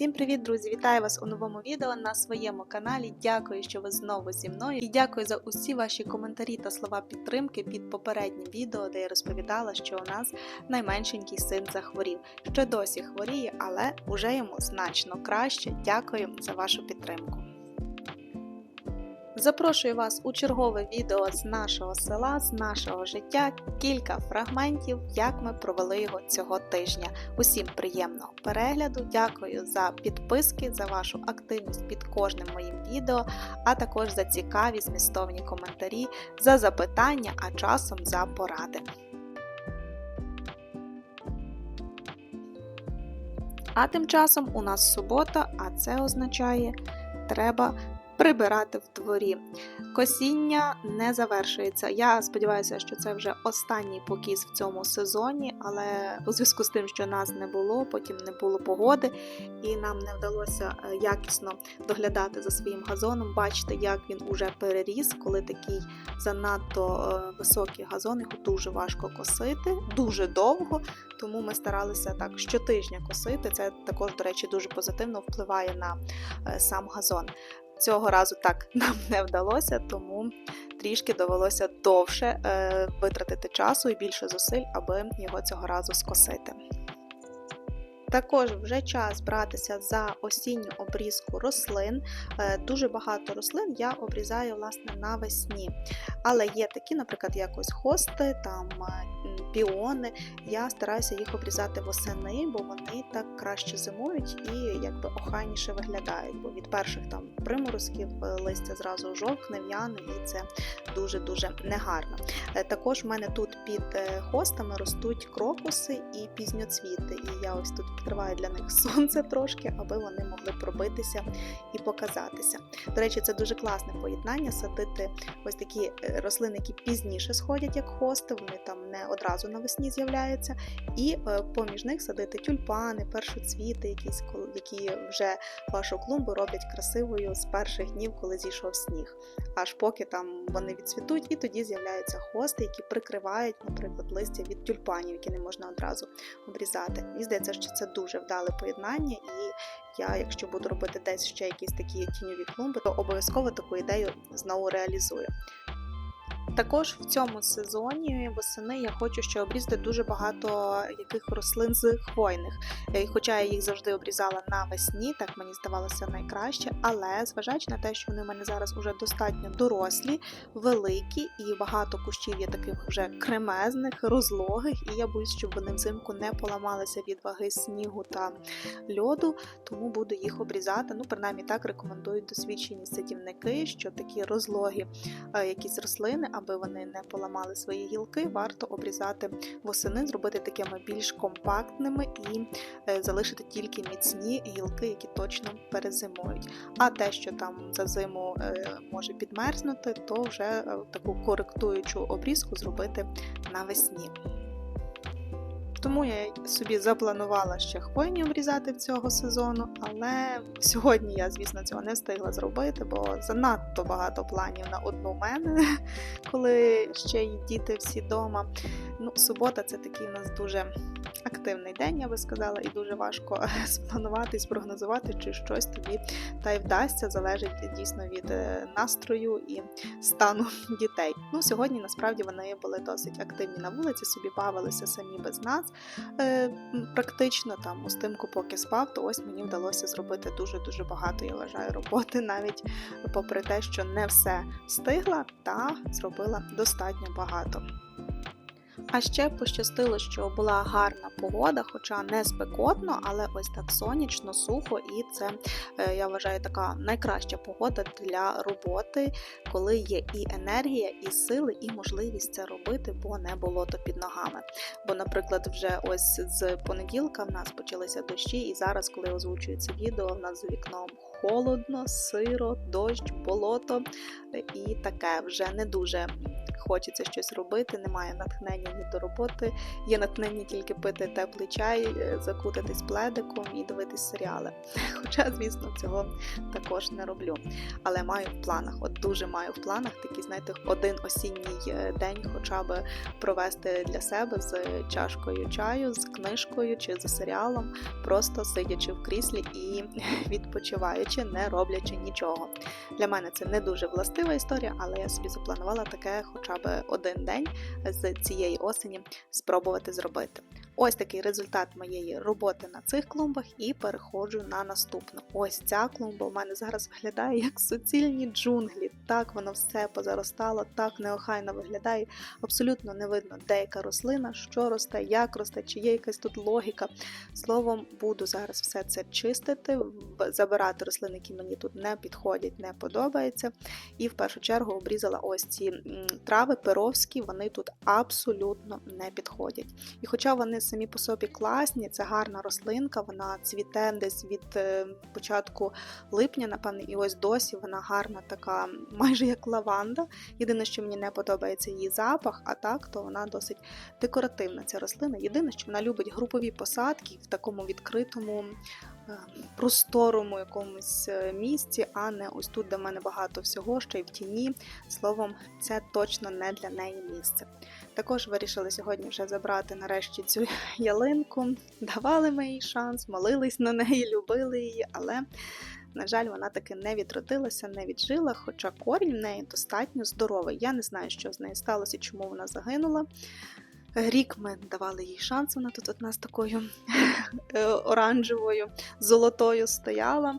Всім привіт, друзі! Вітаю вас у новому відео на своєму каналі. Дякую, що ви знову зі мною. І дякую за усі ваші коментарі та слова підтримки під попереднім відео, де я розповідала, що у нас найменшенький син захворів. Ще досі хворіє, але уже йому значно краще. Дякую за вашу підтримку. Запрошую вас у чергове відео з нашого села, з нашого життя. Кілька фрагментів, як ми провели його цього тижня. Усім приємного перегляду. Дякую за підписки, за вашу активність під кожним моїм відео, а також за цікаві змістовні коментарі, за запитання, а часом за поради. А тим часом у нас субота, а це означає, треба прибирати в дворі. Косіння не завершується. Я сподіваюся, що це вже останній покіс в цьому сезоні, але у зв'язку з тим, що нас не було, потім не було погоди, і нам не вдалося е, якісно доглядати за своїм газоном. Бачите, як він уже переріс, коли такий занадто е, високий газон, його дуже важко косити, дуже довго. Тому ми старалися так щотижня косити. Це також, до речі, дуже позитивно впливає на е, сам газон. Цього разу так нам не вдалося, тому трішки довелося довше е, витратити часу і більше зусиль, аби його цього разу скосити. Також вже час братися за осінню обрізку рослин. Е, дуже багато рослин я обрізаю власне навесні. Але є такі, наприклад, як ось хости, там е, піони. Я стараюся їх обрізати восени, бо вони так краще зимують і якби охайніше виглядають. Бо від перших там приморозків е, листя зразу жовкне, в'яне, і це дуже-дуже негарно. Також в мене тут під хостами ростуть крокуси і пізньоцвіти. І я ось тут відкриваю для них сонце трошки, аби вони могли пробитися і показатися. До речі, це дуже класне поєднання садити ось такі е, рослини, які пізніше сходять, як хости, вони там не одразу навесні з'являються, і е, поміж них садити тюльпани, першоцвіти, якісь які вже вашу клумбу роблять красивою з перших днів, коли зійшов сніг. Аж поки там вони відцвітуть, і тоді з'являються хости, які прикривають, наприклад, листя від тюльпанів, які не можна одразу обрізати. Мені здається, що це дуже вдале поєднання, і я, якщо буду робити десь ще якісь такі тіньові клумби, то обов'язково таку ідею знову реалізую. Також в цьому сезоні восени я хочу ще обрізати дуже багато яких рослин з хвойних. Е, хоча я їх завжди обрізала навесні, так мені здавалося найкраще. Але зважаючи на те, що вони в мене зараз вже достатньо дорослі, великі і багато кущів є таких вже кремезних, розлогих, і я боюсь, щоб вони взимку не поламалися від ваги снігу та льоду, тому буду їх обрізати. Ну, принаймні так рекомендують досвідчені садівники, що такі розлогі е, якісь рослини аби вони не поламали свої гілки, варто обрізати восени, зробити такими більш компактними і е, залишити тільки міцні гілки, які точно перезимують. А те, що там за зиму е, може підмерзнути, то вже е, таку коректуючу обрізку зробити навесні. Тому я собі запланувала ще хвойні обрізати цього сезону, але сьогодні я, звісно, цього не встигла зробити, бо занадто багато планів на одну мене, коли ще й діти всі вдома. Ну, Субота це такий у нас дуже активний день, я би сказала, і дуже важко спланувати і спрогнозувати, чи щось тобі та й вдасться, залежить дійсно від е, настрою і стану дітей. Ну, Сьогодні насправді вони були досить активні на вулиці, собі бавилися самі без нас. Е, Практично там Устимку поки спав, то ось мені вдалося зробити дуже-дуже багато, я вважаю, роботи, навіть попри те, що не все встигла, та зробила достатньо багато. А ще пощастило, що була гарна погода, хоча не спекотно, але ось так сонячно, сухо, і це, е, я вважаю, така найкраща погода для роботи, коли є і енергія, і сили, і можливість це робити, бо не було то під ногами. Бо, наприклад, вже ось з понеділка в нас почалися дощі, і зараз, коли озвучую це відео, в нас за вікном холодно, сиро, дощ, болото і таке вже не дуже хочеться щось робити, немає натхнення ні до роботи, є натхнення тільки пити теплий чай, е, закутатись пледиком і дивитись серіали. Хоча, звісно, цього також не роблю. Але маю в планах, от дуже маю в планах такий, знаєте, один осінній е, день, хоча б провести для себе з чашкою чаю, з книжкою чи за серіалом, просто сидячи в кріслі і відпочиваючи, не роблячи нічого. Для мене це не дуже властива історія, але я собі запланувала таке хоча б один день з цієї осені спробувати зробити. Ось такий результат моєї роботи на цих клумбах, і переходжу на наступну. Ось ця клумба у мене зараз виглядає як суцільні джунглі. Так воно все позаростало, так неохайно виглядає. Абсолютно не видно, де яка рослина, що росте, як росте, чи є якась тут логіка. Словом, буду зараз все це чистити, забирати рослини, які мені тут не підходять, не подобаються. І в першу чергу обрізала ось ці трави перовські, вони тут абсолютно не підходять. І хоча вони самі по собі класні, це гарна рослинка, вона цвіте десь від е, початку липня, напевне, і ось досі вона гарна, така майже як лаванда. Єдине, що мені не подобається її запах, а так то вона досить декоративна ця рослина. Єдине, що вона любить групові посадки в такому відкритому. Е, Просторому якомусь е, місці, а не ось тут, де в мене багато всього, ще й в тіні. Словом, це точно не для неї місце. Також вирішили сьогодні вже забрати нарешті цю ялинку. Давали ми їй шанс, молились на неї, любили її, але, на жаль, вона таки не відродилася, не віджила, хоча корінь в неї достатньо здоровий. Я не знаю, що з нею сталося, чому вона загинула. Рік ми давали їй шанс, вона тут одна з такою е, оранжевою, золотою стояла.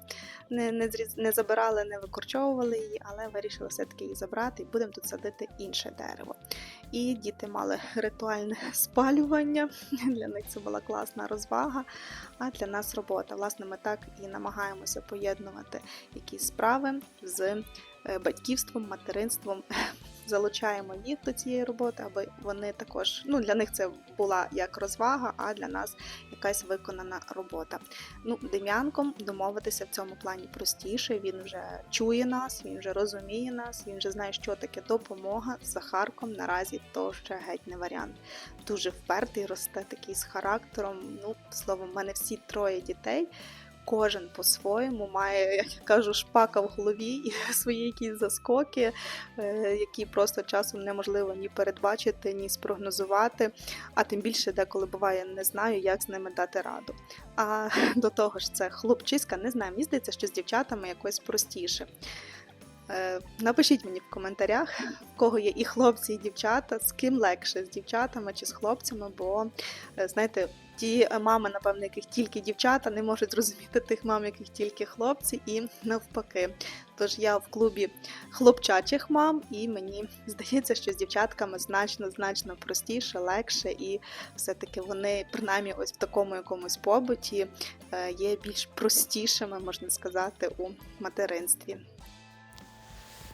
Не, не, не забирали, не викорчовували її, але вирішили все-таки її забрати і будемо тут садити інше дерево. І діти мали ритуальне спалювання. Для них це була класна розвага, а для нас робота. Власне, ми так і намагаємося поєднувати якісь справи з е, батьківством, материнством. Залучаємо їх до цієї роботи, аби вони також, ну для них це була як розвага, а для нас якась виконана робота. Ну, Дем'янком домовитися в цьому плані простіше. Він вже чує нас, він вже розуміє нас, він вже знає, що таке допомога. З Захарком наразі то ще геть не варіант. Дуже впертий, росте такий з характером. Ну, словом, в мене всі троє дітей. Кожен по-своєму має, як я кажу, шпака в голові і свої якісь заскоки, е, які просто часом неможливо ні передбачити, ні спрогнозувати. А тим більше деколи буває, не знаю, як з ними дати раду. А до того ж, це хлопчиська, не знаю, мені здається, що з дівчатами якось простіше. Е, Напишіть мені в коментарях, в кого є і хлопці, і дівчата, з ким легше, з дівчатами чи з хлопцями, бо е, знаєте, ті мами, напевно, яких тільки дівчата, не можуть зрозуміти тих мам, яких тільки хлопці, і навпаки. Тож я в клубі хлопчачих мам, і мені здається, що з дівчатками значно значно простіше, легше, і все-таки вони, принаймні, ось в такому якомусь побуті е, є більш простішими, можна сказати, у материнстві.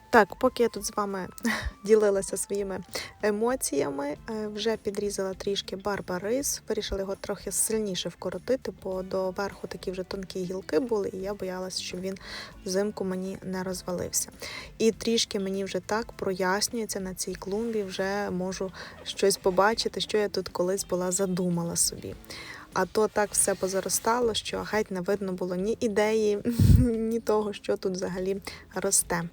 Так, поки я тут з вами ділилася своїми емоціями, е, вже підрізала трішки барбарис, вирішила його трохи сильніше вкоротити, бо до верху такі вже тонкі гілки були, і я боялася, щоб він взимку мені не розвалився. І трішки мені вже так прояснюється на цій клумбі, вже можу щось побачити, що я тут колись була задумала собі. А то так все позаростало, що геть не видно було ні ідеї, ні того, що тут взагалі росте.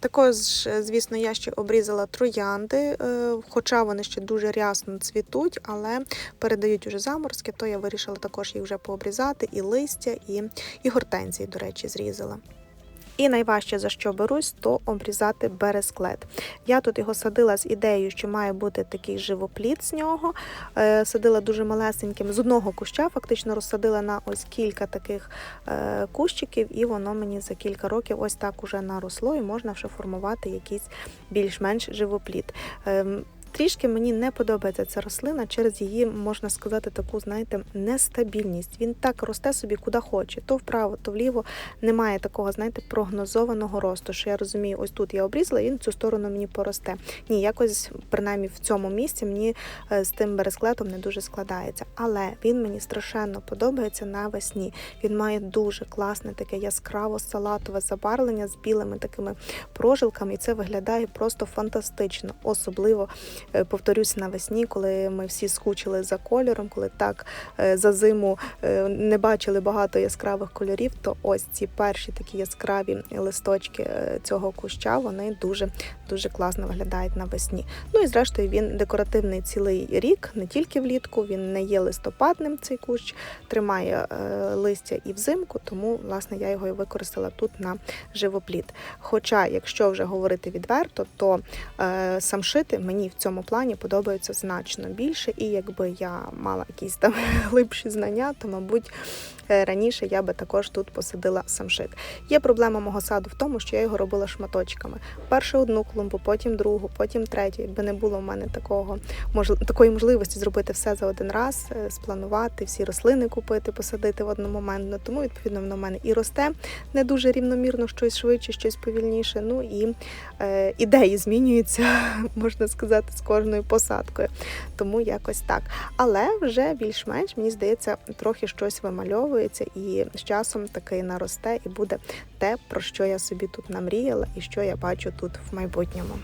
Також, звісно, я ще обрізала троянди, е, хоча вони ще дуже рясно цвітуть, але передають уже заморозки, то я вирішила також їх вже пообрізати, і листя, і, і гортензії, до речі, зрізала. І найважче за що берусь, то обрізати бересклет. Я тут його садила з ідеєю, що має бути такий живоплід з нього. Е, Садила дуже малесеньким з одного куща, фактично розсадила на ось кілька таких е, кущиків, і воно мені за кілька років ось так уже наросло, і можна вже формувати якийсь більш-менш живоплід. Трішки мені не подобається ця рослина через її, можна сказати, таку, знаєте, нестабільність. Він так росте собі куди хоче, то вправо, то вліво. Немає такого, знаєте, прогнозованого росту. Що я розумію, ось тут я обрізала, він цю сторону мені поросте. Ні, якось принаймні в цьому місці мені е, з тим бересклетом не дуже складається. Але він мені страшенно подобається навесні. Він має дуже класне таке яскраво салатове забарвлення з білими такими прожилками, і це виглядає просто фантастично. Особливо повторюсь навесні, коли ми всі скучили за кольором, коли так е, за зиму е, не бачили багато яскравих кольорів, то ось ці перші такі яскраві листочки е, цього куща вони дуже дуже класно виглядають навесні. Ну і зрештою він декоративний цілий рік, не тільки влітку. Він не є листопадним. Цей кущ тримає е, листя і взимку, тому власне я його і використала тут на живопліт. Хоча, якщо вже говорити відверто, то е, самшити мені в цьому плані подобаються значно більше, і якби я мала якісь там глибші знання, то мабуть. Е, Раніше я би також тут посадила самшит. Є проблема мого саду в тому, що я його робила шматочками. Перше одну клумбу, потім другу, потім третю. Якби не було в мене такого мож- такої можливості зробити все за один раз, е, спланувати, всі рослини купити, посадити в одномоментно. Тому відповідно воно в мене і росте не дуже рівномірно, щось швидше, щось повільніше. Ну і е, ідеї змінюються, можна сказати, з кожною посадкою. Тому якось так. Але вже більш-менш мені здається, трохи щось вимальовується, і з часом таки наросте, і буде те, про що я собі тут намріяла, і що я бачу тут в майбутньому.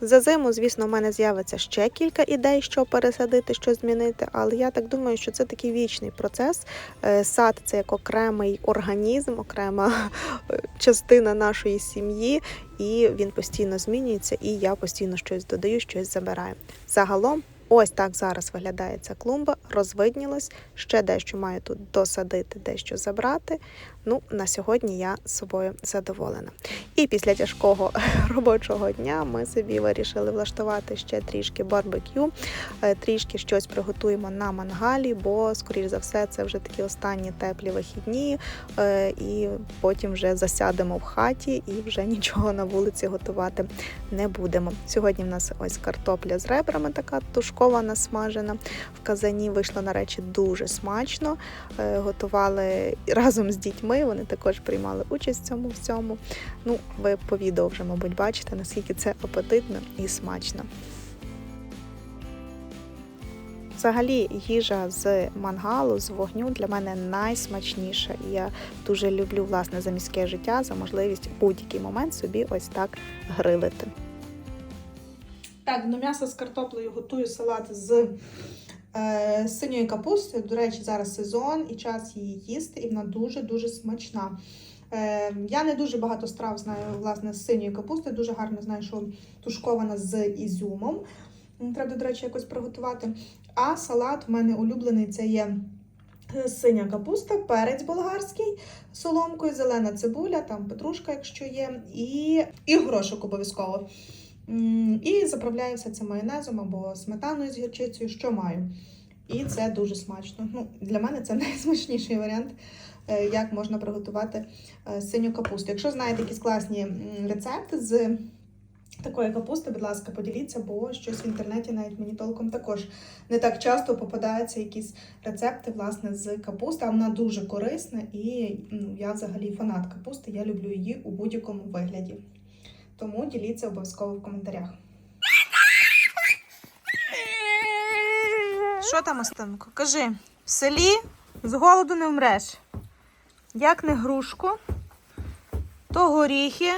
За зиму, звісно, в мене з'явиться ще кілька ідей, що пересадити, що змінити, але я так думаю, що це такий вічний процес. Е, Сад це як окремий організм, окрема е, частина нашої сім'ї, і він постійно змінюється, і я постійно щось додаю, щось забираю. Загалом. Ось так зараз виглядає ця клумба, розвиднілась, ще дещо маю тут досадити, дещо забрати. Ну, на сьогодні я з собою задоволена. І після тяжкого робочого дня ми собі вирішили влаштувати ще трішки барбекю, е, трішки щось приготуємо на мангалі, бо, скоріш за все, це вже такі останні теплі вихідні, е, і потім вже засядемо в хаті і вже нічого на вулиці готувати не будемо. Сьогодні в нас ось картопля з ребрами, така тушкована, смажена в казані. Вийшло, на речі, дуже смачно. Е, Готували разом з дітьми. Вони також приймали участь в цьому всьому. Ну, ви по відео вже, мабуть, бачите, наскільки це апетитно і смачно. Взагалі, їжа з мангалу, з вогню для мене найсмачніша. І я дуже люблю власне за міське життя, за можливість в будь-який момент собі ось так грилити. Так, до м'яса з картоплею готую салат з е, синьої капусти. До речі, зараз сезон і час її їсти, і вона дуже-дуже смачна. Е, я не дуже багато страв знаю власне з синьої капусти. Дуже гарно знаю, що тушкована з ізюмом. Треба, до речі, якось приготувати. А салат в мене улюблений це є е, синя капуста, перець болгарський, соломкою, зелена цибуля, там петрушка, якщо є, і, і горошок обов'язково. І заправляю все це майонезом або сметаною з гірчицею, що маю. І це дуже смачно. Ну, для мене це найсмачніший варіант, е, як можна приготувати е, синю капусту. Якщо знаєте якісь класні рецепти з такої капусти, будь ласка, поділіться, бо щось в інтернеті навіть мені толком також не так часто попадаються якісь рецепти власне з капусти. А вона дуже корисна і ну, я взагалі фанат капусти. Я люблю її у будь-якому вигляді. Тому діліться обов'язково в коментарях. Що там, Остенко? Кажи, в селі з голоду не вмреш. Як не грушку, то горіхи,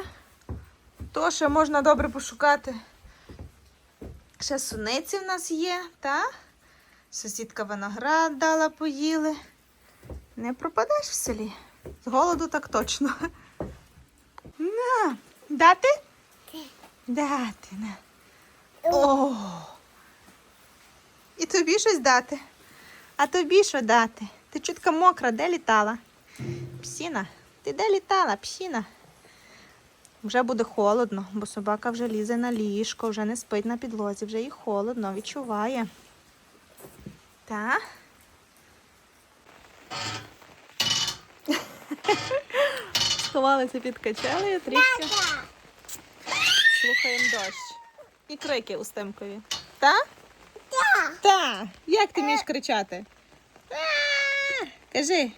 то ще можна добре пошукати. Ще суниці в нас є, та? Сусідка виноград дала поїли. Не пропадеш в селі. З голоду так точно. На, дати? Дати, на. О! І тобі щось дати. А тобі що дати? Ти чутка мокра, де літала? Псіна, ти де літала, псіна? Вже буде холодно, бо собака вже лізе на ліжко, вже не спить на підлозі, вже їй холодно, відчуває. Та? Сховалися під качелею трішки. Слухаємо дощ. І крики у стемкові. Та? Так. Та. Як ти вмієш кричати? А, Кажи.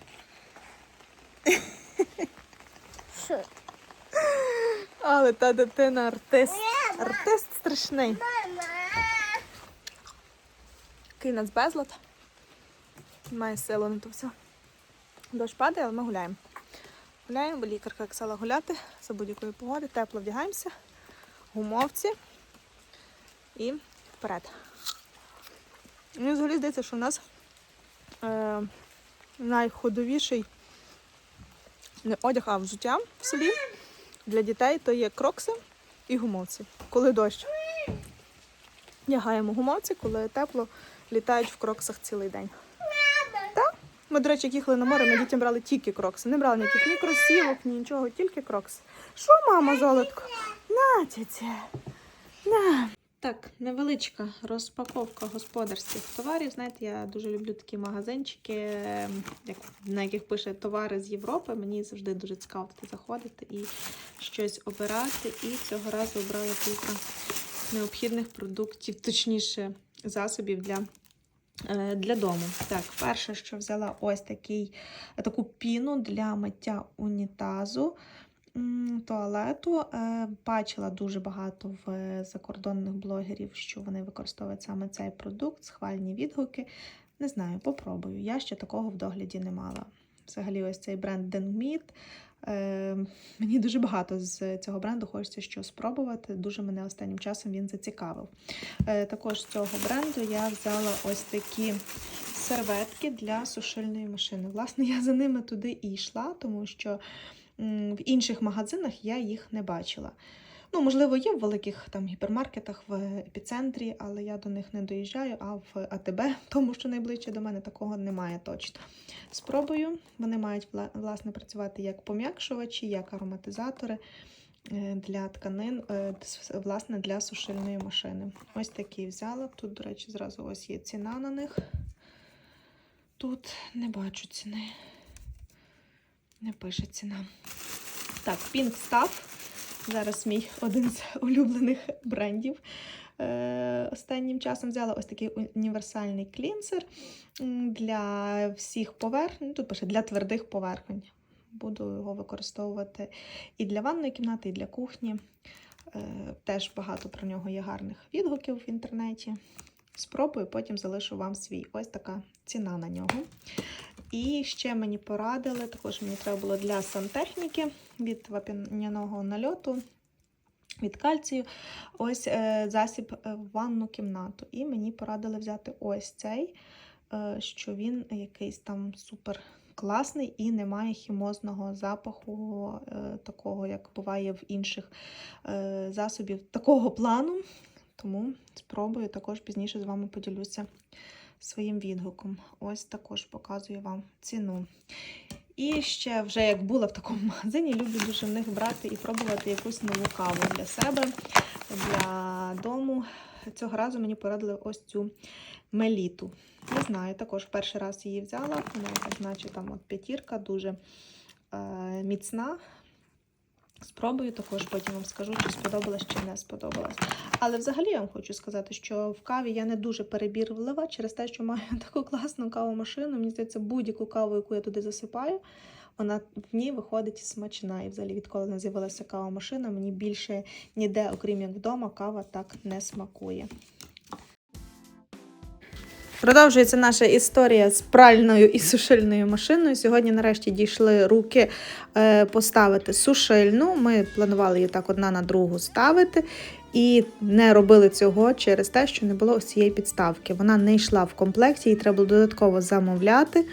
Але та дитина артист. Артист страшний. Який нас безлад. Має силу на то все. Дощ падає, але ми гуляємо. Гуляємо, бо лікарка казала гуляти за будь-якої погоди. Тепло вдягаємося, гумовці і вперед. Мені взагалі здається, що в нас е, найходовіший не одяг, а взуття в селі для дітей то є крокси і гумовці. Коли дощ. Вдягаємо гумовці, коли тепло, літають в кроксах цілий день. Так? Ми, до речі, як їхали на море, ми дітям брали тільки крокси. Не брали ніяких ні кросівок, ні нічого, тільки крокси. Що, мама, золотко? На, тетя. На. Так, невеличка розпаковка господарських товарів. Знаєте, я дуже люблю такі магазинчики, ем, на яких пише товари з Європи. Мені завжди дуже цікаво туди заходити і щось обирати. І цього разу обрала кілька необхідних продуктів, точніше, засобів для, е, для дому. Так, перше, що взяла ось такий, таку піну для миття унітазу туалету. Е, Бачила дуже багато в закордонних блогерів, що вони використовують саме цей продукт, схвальні відгуки. Не знаю, попробую. Я ще такого в догляді не мала. Взагалі, ось цей бренд Denmeat. Е, мені дуже багато з цього бренду хочеться що спробувати. Дуже мене останнім часом він зацікавив. Е, також з цього бренду я взяла ось такі серветки для сушильної машини. Власне, я за ними туди і йшла, тому що в інших магазинах я їх не бачила. Ну, можливо, є в великих там гіпермаркетах в епіцентрі, але я до них не доїжджаю, а в АТБ, тому що найближче до мене такого немає точно. Спробую. Вони мають власне працювати як пом'якшувачі, як ароматизатори е, для тканин, е, власне, для сушильної машини. Ось такі взяла. Тут, до речі, зразу ось є ціна на них. Тут не бачу ціни. Не пише ціна. Так, Pink Stuff. Зараз мій один з улюблених брендів. Е, останнім часом взяла ось такий універсальний клінсер для всіх поверхень. Тут пише для твердих поверхонь. Буду його використовувати і для ванної кімнати, і для кухні. Е, Теж багато про нього є гарних відгуків в інтернеті. Спробую, потім залишу вам свій. Ось така ціна на нього. І ще мені порадили, також мені треба було для сантехніки від вапняного нальоту, від кальцію. Ось е, засіб е, в ванну кімнату. І мені порадили взяти ось цей, е, що він якийсь там супер класний і не має хімозного запаху, е, такого, як буває в інших е, засобів такого плану. Тому спробую також пізніше з вами поділюся своїм відгуком. Ось також показую вам ціну. І ще, вже як була в такому магазині, люблю дуже в них брати і пробувати якусь нову каву для себе, для дому. Цього разу мені порадили ось цю меліту. Не знаю, також перший раз її взяла. Вона наче там от п'ятірка, дуже е, міцна. Спробую також, потім вам скажу, чи сподобалось, чи не сподобалось. Але взагалі я вам хочу сказати, що в каві я не дуже перебірлива через те, що маю таку класну кавомашину. Мені здається, будь-яку каву, яку я туди засипаю, вона в ній виходить смачна. І взагалі, відколи не з'явилася кавомашина, мені більше ніде, окрім як вдома, кава так не смакує. Продовжується наша історія з пральною і сушильною машиною. Сьогодні, нарешті, дійшли руки е, поставити сушильну. Ми планували її так одна на другу ставити. І не робили цього через те, що не було ось цієї підставки. Вона не йшла в комплекті, її треба було додатково замовляти.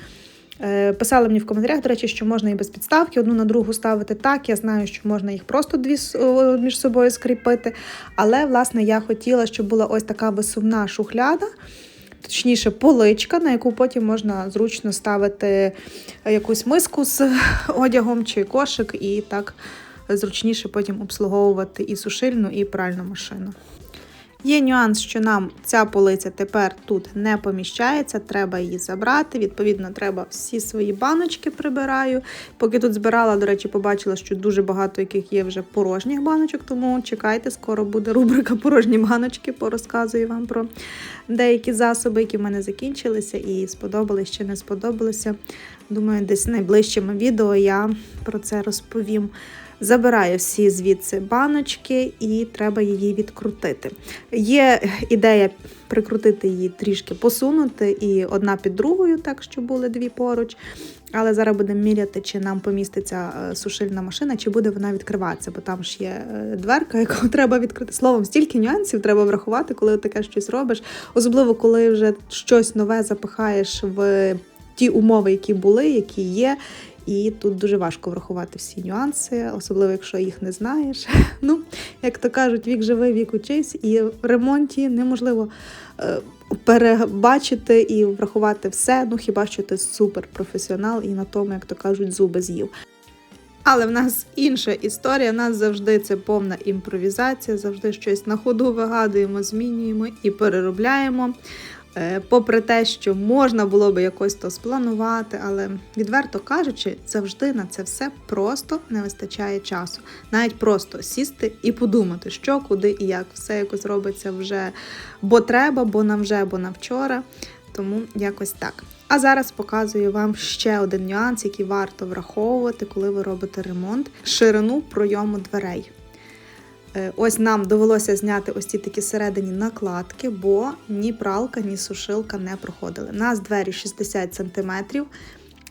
Е, Писали мені в коментарях, до речі, що можна і без підставки одну на другу ставити. Так, я знаю, що можна їх просто дві між собою скріпити. Але, власне, я хотіла, щоб була ось така висувна шухляда, точніше, поличка, на яку потім можна зручно ставити якусь миску з одягом чи кошик, і так зручніше потім обслуговувати і сушильну, і пральну машину. Є нюанс, що нам ця полиця тепер тут не поміщається, треба її забрати. Відповідно, треба всі свої баночки прибираю. Поки тут збирала, до речі, побачила, що дуже багато яких є вже порожніх баночок, тому чекайте, скоро буде рубрика порожні баночки, порозказую вам про деякі засоби, які в мене закінчилися і сподобались чи не сподобалися. Думаю, десь найближчими відео я про це розповім. Забираю всі звідси баночки і треба її відкрутити. Є ідея прикрутити її трішки посунути і одна під другою, так щоб були дві поруч. Але зараз будемо міряти, чи нам поміститься е, сушильна машина, чи буде вона відкриватися, бо там ж є е, дверка, яку треба відкрити. Словом, стільки нюансів треба врахувати, коли таке щось робиш. Особливо, коли вже щось нове запихаєш в ті умови, які були, які є. І тут дуже важко врахувати всі нюанси, особливо якщо їх не знаєш. Ну, як то кажуть, вік живий, вік учись, і в ремонті неможливо е, перебачити і врахувати все. Ну хіба що ти суперпрофесіонал і на тому, як то кажуть, зуби з'їв. Але в нас інша історія. Нас завжди це повна імпровізація, завжди щось на ходу вигадуємо, змінюємо і переробляємо. Е, Попри те, що можна було би якось то спланувати, але відверто кажучи, завжди на це все просто не вистачає часу. Навіть просто сісти і подумати, що, куди і як. Все якось робиться вже бо треба, бо на вже, бо на вчора. Тому якось так. А зараз показую вам ще один нюанс, який варто враховувати, коли ви робите ремонт: ширину пройому дверей. Е, Ось нам довелося зняти ось ці такі середині накладки, бо ні пралка, ні сушилка не проходили. У нас двері 60 см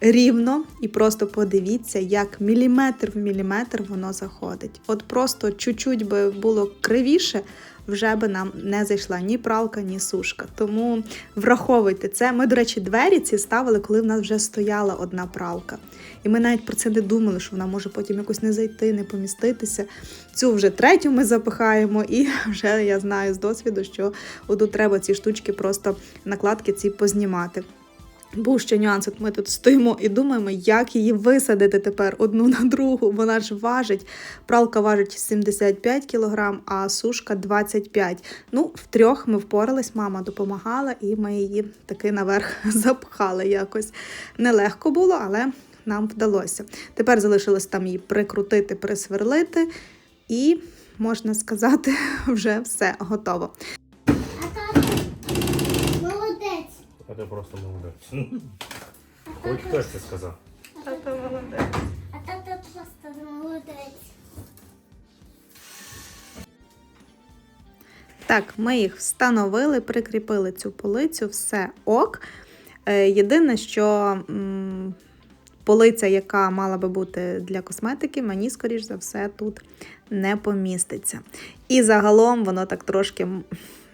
рівно, і просто подивіться, як міліметр в міліметр воно заходить. От просто чуть-чуть би було кривіше, вже би нам не зайшла ні пралка, ні сушка. Тому враховуйте це. Ми, до речі, двері ці ставили, коли в нас вже стояла одна пралка. І ми навіть про це не думали, що вона може потім якось не зайти, не поміститися. Цю вже третю ми запихаємо, і вже я знаю з досвіду, що отут треба ці штучки просто накладки ці познімати. Був ще нюанс, от ми тут стоїмо і думаємо, як її висадити тепер одну на другу. Вона ж важить. Пралка важить 75 кг, а сушка 25 Ну, втрьох ми впорались, мама допомагала, і ми її таки наверх запхали якось. Нелегко було, але нам вдалося. Тепер залишилось там її прикрутити, присверлити, і можна сказати, вже все готово. А тато молодець. А ти просто молодець. Хоч хтось це сказав. Тато молодець. а тато просто молодець. Так, ми їх встановили, прикріпили цю полицю, все ок. Е, Єдине, що полиця, яка мала би бути для косметики, мені, скоріш за все, тут не поміститься. І загалом воно так трошки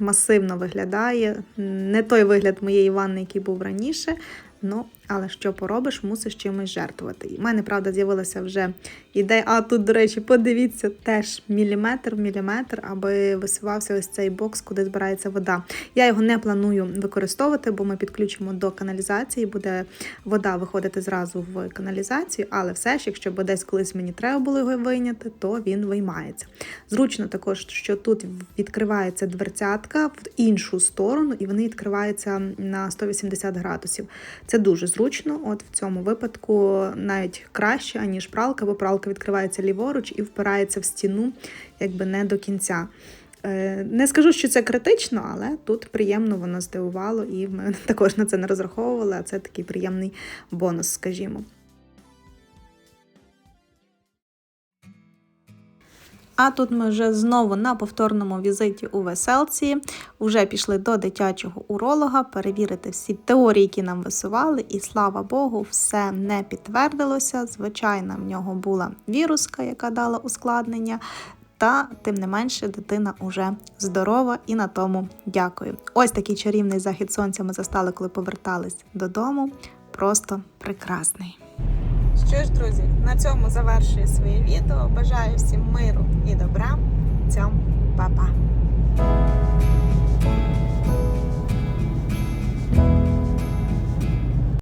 масивно виглядає. Не той вигляд моєї ванни, який був раніше. Ну, але що поробиш, мусиш чимось жертвувати. І в мене, правда, з'явилася вже ідея. А тут, до речі, подивіться, теж міліметр в міліметр, аби висувався ось цей бокс, куди збирається вода. Я його не планую використовувати, бо ми підключимо до каналізації, буде вода виходити зразу в каналізацію, але все ж, якщо б десь колись мені треба було його вийняти, то він виймається. Зручно також, що тут відкривається дверцятка в іншу сторону, і вони відкриваються на 180 градусів. Це дуже зручно. От в цьому випадку навіть краще, аніж пралка, бо пралка відкривається ліворуч і впирається в стіну, якби не до кінця. Е, Не скажу, що це критично, але тут приємно воно здивувало, і ми також на це не розраховували, а це такий приємний бонус, скажімо. А тут ми вже знову на повторному візиті у веселці. Вже пішли до дитячого уролога перевірити всі теорії, які нам висували, і слава Богу, все не підтвердилося. Звичайно, в нього була віруска, яка дала ускладнення. Та тим не менше дитина уже здорова і на тому дякую. Ось такий чарівний захід сонця ми застали, коли повертались додому. Просто прекрасний. Що ж, друзі, на цьому завершую своє відео. Бажаю всім миру і добра. Цьому па-па!